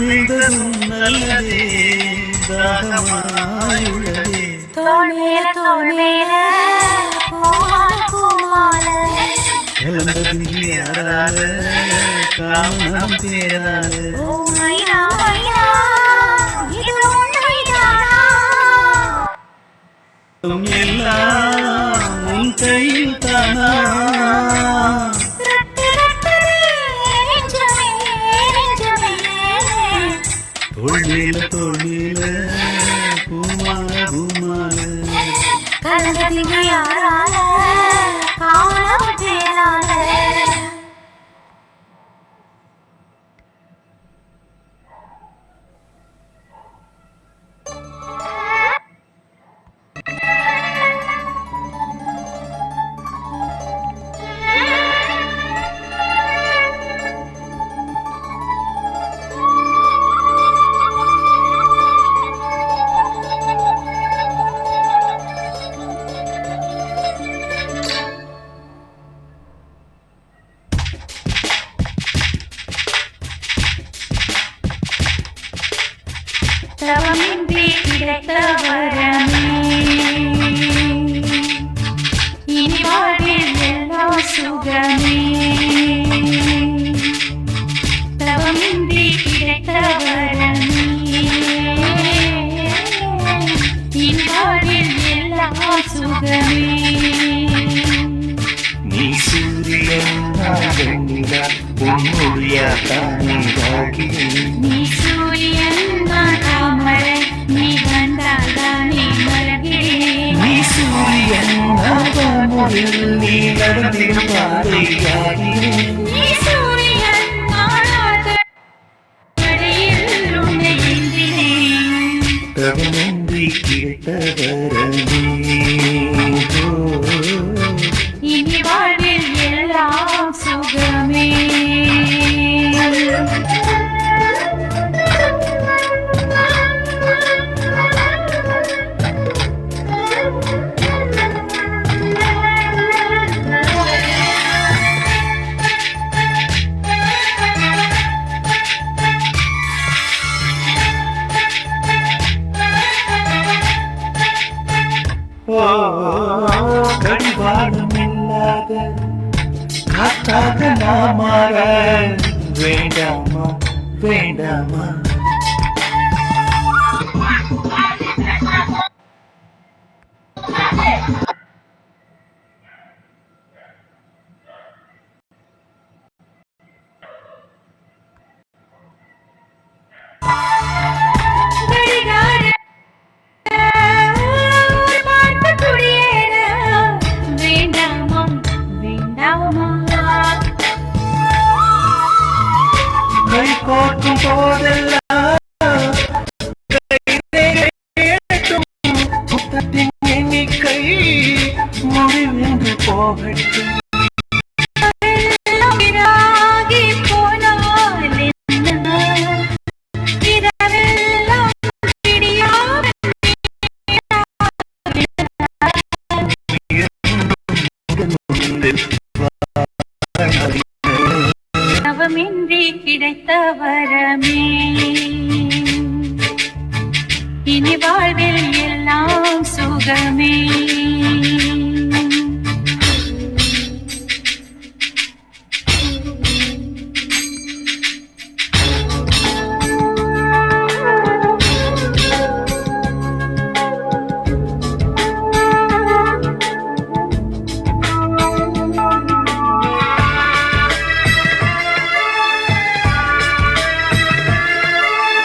வந்ததும் நல்லதே தாகமாயுள்ளதே. தோள் மேல தோள் மேல பூமால பூமால கலந்தது யாரால காமனம் பேரால ஓ மைனா மைனா. இது உண்மைதானா உம் எல்லாம் உன் கையில் தானா ரட்டு ரட்டுது நெஞ்சமே நெஞ்சமே தொழில தொழில பூமால பூமால கலந்ததிங்க யாரால காணாம பேரால தவமின்றி கிடைத்த வரமே இனி வாழ்வில் எல்லாம் சுகமே தவமின்றி கிடைத்த வரமே இனி வாழ்வில் எல்லாம் சுகமே நீ வானொலியில் நீ நடந்திடும் பாதையாகிறேன் இல்லாத காற்றாக நான் மாற வேண்டாமா? வேண்டாமா? கை கோர்க்கும் போதெல்லாம் கிடைத்த வரமே இனி வாழ்வில் எல்லாம் சுகமே.